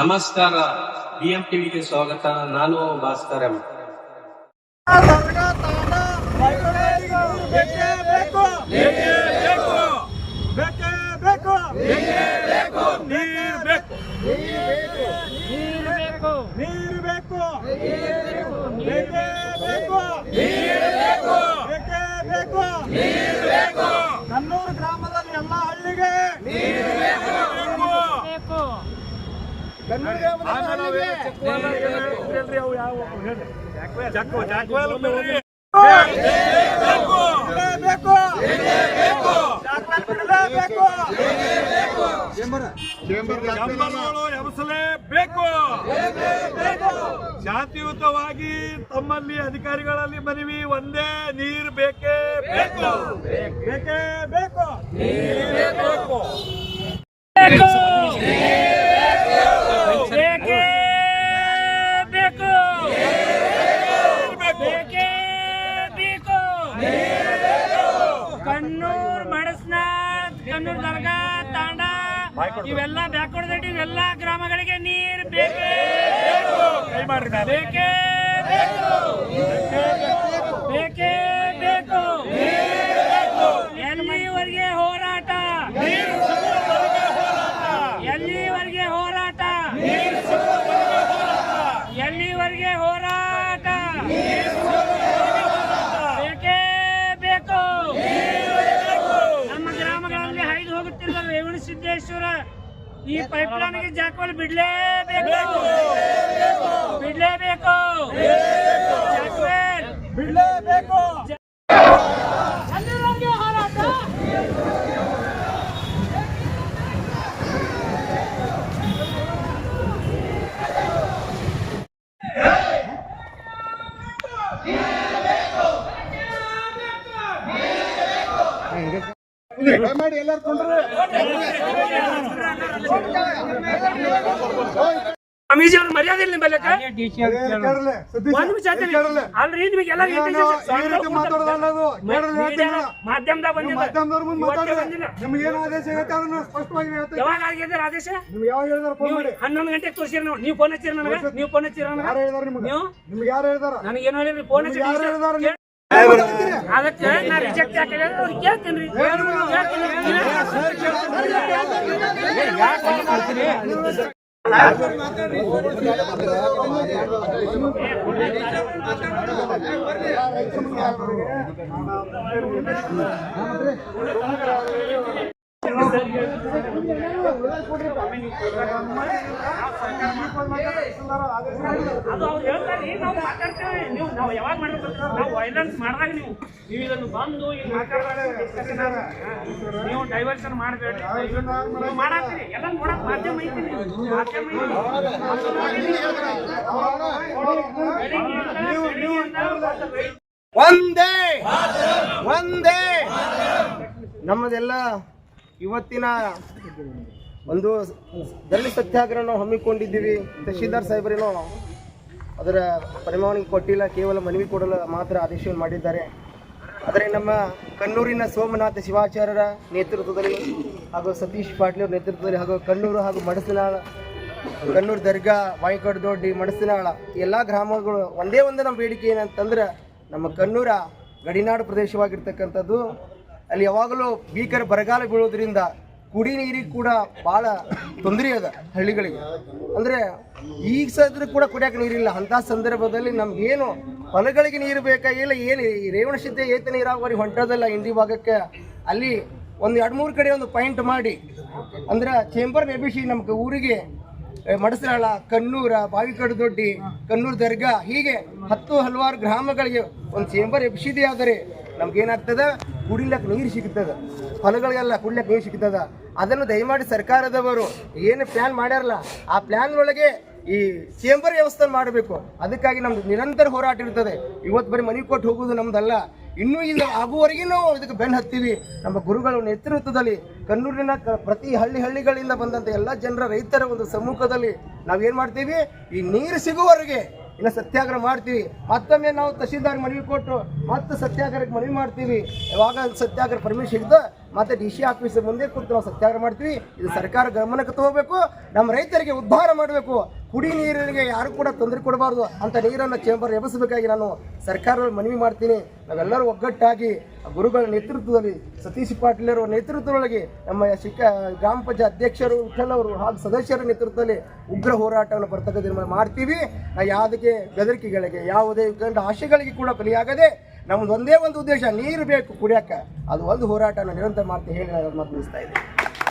ನಮಸ್ಕಾರ ಬಿಎಂ ಟಿವಿಗೆ ಸ್ವಾಗತ ನಾನು ಭಾಸ್ಕರ್ ಎಂ ಕನ್ನೂರು ಗ್ರಾಮದಲ್ಲಿ ಎಲ್ಲ ಹಳ್ಳಿಗೆ ಬೇಕು ಕನ್ನೂರು ಗ್ರಾಮದಲ್ಲಿ ಬೇಕು ಬೇಕು ಚಂಬರ್ಗಳು ಎಬಸಲೇಬೇಕು ಶಾಂತಿಯುತವಾಗಿ ತಮ್ಮಲ್ಲಿ ಅಧಿಕಾರಿಗಳಲ್ಲಿ ಮನವಿ ಒಂದೇ ನೀರು ಬೇಕೇ ಬೇಕು ಬೇಕೇ ಬೇಕು ಬೇಕು ಬೇಕೇ ಬೇಕು ಬೇಕೇ ಬೇಕು ಕಣ್ಣೂರ್ ಕಣ್ಣೂರ್ ದರ್ಗಾ ತಾಂಡ ಇವೆಲ್ಲ ಬ್ಯಾಕ್ವರ್ಡ್ ಇವೆಲ್ಲ ಗ್ರಾಮಗಳಿಗೆ ನೀರು ಬೇಕು ಬೇಕೇ. ಬೇಕು ಈ ಪೈಪ್ಲೈನ್ಗೆ ಜಾಕವಲ್ ಬಿಡ್ಲೇಬೇಕು ಬಿಡ್ಲೇಬೇಕು ಜಾಕವೇಲ್ ಬಿಡ್ಲೇಬೇಕು ಅಲ್ಲಿವರೆಗೆ ಹೋರಾಟ ಸ್ವಾಮೀಜಿ ಅವ್ರ ಮರ್ಯಾದೆ ಇಲ್ಲ ನಿಮ್ಮಲ್ಲಕ ಒಂದು ನಿಮಗೆ ಅಲ್ರಿ ಮಾಧ್ಯಮದಾಗ. ನಿಮ್ಗೆ ಏನು ಆದೇಶ ಐತೆ ಅದನ್ನ ಸ್ಪಷ್ಟವಾಗಿ ಹೇಳ್ತೇವೆ ಯಾವಾಗ ಆಗಿದ್ದಾರೆ ಆದೇಶ? ನಿಮ್ಗೆ ಯಾವ ಹೇಳಿದಾರ ಫೋನ್ ಮಾಡಿ. ಹನ್ನೊಂದು ಗಂಟೆಗೆ ತೋರಿಸಿರಿ ನಾವು ನೀವು ಫೋನ್ ಹಚ್ಚಿರ ನನಗೆ. ನೀವು ಫೋನ್ ಹಚ್ಚಿರ ಯಾರು ನನಗೆ ಹೇಳಿದಾರ ನಿಮ್ಗೆ? ನೀವು? ನಿಮ್ಗೆ ಯಾರು ಹೇಳಿದಾರ? ನನಗೆ ಏನು ಹೇಳಿರಿ ಫೋನ್ ಹಚ್ಚಿ ಅದಕ್ಕೆ ನಾ ರಿಜೆಕ್ಟ್ ಯಾಕೆ? ಅವ್ರಿಗೆ ಕೇಳ್ತೀನಿ. ಅದು ಅವ್ರು ಹೇಳ್ತಾರೆ ನಾವು ಮಾತಾಡ್ತೇವೆ, ನೀವು, ನಾವು ಯಾವಾಗ ಮಾಡ್ಬೇಕು? ನಾವು ವೈಲೆನ್ಸ್ ಮಾಡಿದಾಗ ನೀವು ನೀವು ಇದನ್ನು ಬಂದು ಇಲ್ಲಿ ಮಾತಾಡ್ದಾಗ ನೀವು ಡೈವರ್ಷನ್ ಮಾಡಬೇಡಿ ಮಾಡಾಕ್ತೀರಿ. ಎಲ್ಲ ನೋಡಕ್ ಮಾಧ್ಯಮ ಐತಿ. ಮಾಧ್ಯಮ ಒಂದೇ ಒಂದೇ ನಮ್ಮದೆಲ್ಲ ಇವತ್ತಿನ ಒಂದು ಧರಣಿ ಸತ್ಯಾಗ್ರಹ ನಾವು ಹಮ್ಮಿಕೊಂಡಿದ್ದೀವಿ ತಹಶೀಲ್ದಾರ್ ಸಾಹೇಬರೇನೋ ಅದರ ಪರಿಮಾಣಿಗೆ ಕೊಟ್ಟಿಲ್ಲ, ಕೇವಲ ಮನವಿ ಕೊಡಲು ಮಾತ್ರ ಆದೇಶವನ್ನು ಮಾಡಿದ್ದಾರೆ. ಆದರೆ ನಮ್ಮ ಕಣ್ಣೂರಿನ ಸೋಮನಾಥ ಶಿವಾಚಾರ್ಯರ ನೇತೃತ್ವದಲ್ಲಿ ಹಾಗೂ ಸತೀಶ್ ಪಾಟೀಲ್ ನೇತೃತ್ವದಲ್ಲಿ ಹಾಗೂ ಕಣ್ಣೂರು ಹಾಗೂ ಮಡಸನಾಳ, ಕಣ್ಣೂರು ದರ್ಗಾ, ವಾಯಿಕಡ್ದೊಡ್ಡಿ, ಮಡಸಿನಾಳ ಎಲ್ಲ ಗ್ರಾಮಗಳು ಒಂದೇ ಒಂದು ನಮ್ಮ ಬೇಡಿಕೆ ಏನಂತಂದ್ರೆ ನಮ್ಮ ಕಣ್ಣೂರ ಗಡಿನಾಡು ಪ್ರದೇಶವಾಗಿರ್ತಕ್ಕಂಥದ್ದು. ಅಲ್ಲಿ ಯಾವಾಗಲೂ ಭೀಕರ ಬರಗಾಲ ಬೀಳೋದ್ರಿಂದ ಕುಡಿ ನೀರಿಗೆ ಕೂಡ ಭಾಳ ತೊಂದರೆ ಅದ ಹಳ್ಳಿಗಳಿಗೆ. ಅಂದರೆ ಈಗ ಸದ್ರೂ ಕೂಡ ಕುಡಿಯೋಕೆ ನೀರಿಲ್ಲ ಅಂಥ ಸಂದರ್ಭದಲ್ಲಿ ನಮಗೇನು ಹೊಲಗಳಿಗೆ ನೀರು ಬೇಕಾಗಿಲ್ಲ ಏನು ರೇವಣ ಸಿದ್ಧ ಏತ ನೀರಾವರಿ ಹೊಂಟದಲ್ಲ ಹಿಂದಿ ಭಾಗಕ್ಕೆ, ಅಲ್ಲಿ ಒಂದು ಎರಡು ಮೂರು ಕಡೆ ಒಂದು ಪಾಯಿಂಟ್ ಮಾಡಿ, ಅಂದ್ರೆ ಚೇಂಬರ್ ನೆಬಿಸಿ ನಮ್ಗೆ ಊರಿಗೆ ಮಡಸರಾಳ, ಕಣ್ಣೂರ, ಬಾವಿಕಡು ದೊಡ್ಡಿ, ಕಣ್ಣೂರು ದರ್ಗಾ, ಹೀಗೆ ಹತ್ತು ಹಲವಾರು ಗ್ರಾಮಗಳಿಗೆ ಒಂದು ಚೇಂಬರ್ ಎಬ್ಸಿದೆ ಆದರೆ ನಮ್ಗೇನಾಗ್ತದ? ಕುಡಿಲಕ್ಕೆ ನೀರು ಸಿಗ್ತದ. ಹೊಲಗಳಿಗೆಲ್ಲ ಕುಡಿಲಕ್ ನೀರು ಸಿಗ್ತದ. ಅದನ್ನು ದಯಮಾಡಿ ಸರ್ಕಾರದವರು ಏನು ಪ್ಲ್ಯಾನ್ ಮಾಡ್ಯಾರಲ್ಲ, ಆ ಪ್ಲ್ಯಾನ್ ಒಳಗೆ ಈ ಚೇಂಬರ್ ವ್ಯವಸ್ಥೆ ಮಾಡಬೇಕು. ಅದಕ್ಕಾಗಿ ನಮ್ದು ನಿರಂತರ ಹೋರಾಟ ಇರ್ತದೆ. ಇವತ್ತು ಬರೀ ಮನೆ ಕೊಟ್ಟು ಹೋಗೋದು ನಮ್ದಲ್ಲ. ಇನ್ನೂ ಇದು ಆಗುವವರೆಗೂ ನಾವು ಇದಕ್ಕೆ ಬೆನ್ನು ಹತ್ತೀವಿ. ನಮ್ಮ ಗುರುಗಳ ನೇತೃತ್ವದಲ್ಲಿ ಕನ್ನೂರಿನ ಪ್ರತಿ ಹಳ್ಳಿ ಹಳ್ಳಿಗಳಿಂದ ಬಂದಂಥ ಎಲ್ಲ ಜನರ ರೈತರ ಒಂದು ಸಮ್ಮುಖದಲ್ಲಿ ನಾವೇನು ಮಾಡ್ತೀವಿ? ಈ ನೀರು ಸಿಗುವವರೆಗೆ ಇನ್ನು ಸತ್ಯಾಗ್ರಹ ಮಾಡ್ತೀವಿ. ಮತ್ತೊಮ್ಮೆ ನಾವು ತಹಶೀಲ್ದಾರ್ ಮನವಿ ಕೊಟ್ಟು ಮತ್ತೆ ಸತ್ಯಾಗ್ರಹಕ್ಕೆ ಮನವಿ ಮಾಡ್ತೀವಿ. ಯಾವಾಗ ಸತ್ಯಾಗ್ರಹ ಪರ್ಮಿಷನ್ ಇದ್ದು ಮತ್ತೆ ಡಿ ಸಿ ಆಫೀಸ್ ಮುಂದೆ ಕೂತು ನಾವು ಸತ್ಯಾಗ್ರಹ ಮಾಡ್ತೀವಿ. ಇದು ಸರ್ಕಾರ ಗಮನಕ್ಕೆ ತಗೋಬೇಕು. ನಮ್ಮ ರೈತರಿಗೆ ಉದ್ಧಾರ ಮಾಡಬೇಕು. ಕುಡಿ ನೀರಿಗೆ ಯಾರು ಕೂಡ ತೊಂದರೆ ಕೊಡಬಾರ್ದು ಅಂತ ನೀರನ್ನು ಚೇಂಬರ್ ಎಬ್ಬಿಸಬೇಕಾಗಿ ನಾನು ಸರ್ಕಾರದಲ್ಲಿ ಮನವಿ ಮಾಡ್ತೀನಿ. ನಾವೆಲ್ಲರೂ ಒಗ್ಗಟ್ಟಾಗಿ ಗುರುಗಳ ನೇತೃತ್ವದಲ್ಲಿ ಸತೀಶ್ ಪಾಟೀಲ್ ಅವರ ನೇತೃತ್ವದೊಳಗೆ ನಮ್ಮ ಶಿಕ್ಕ ಗ್ರಾಮ ಪಂಚಾಯತ್ ಅಧ್ಯಕ್ಷರು ವಿಠಲ್ ಅವರು ಹಾಗೂ ಸದಸ್ಯರ ನೇತೃತ್ವದಲ್ಲಿ ಉಗ್ರ ಹೋರಾಟವನ್ನು ಬರ್ತಕ್ಕಂಥ ಮಾಡ್ತೀವಿ. ನಾವು ಯಾವುದಕ್ಕೆ ಬೆದರಿಕೆಗಳಿಗೆ, ಯಾವುದೇ ಆಶೆಗಳಿಗೆ ಕೂಡ ಬಲಿಯಾಗದೆ ನಮ್ದು ಒಂದೇ ಒಂದು ಉದ್ದೇಶ, ನೀರು ಬೇಕು ಕುಡಿಯಕ್ಕೆ. ಅದು ಒಂದು ಹೋರಾಟನ ನಿರಂತರ ಮಾಡ್ತೀನಿ ಹೇಳಿ ನಾನು ಮಾತು ಮುಗಿಸ್ತಾ ಇದ್ದೀನಿ.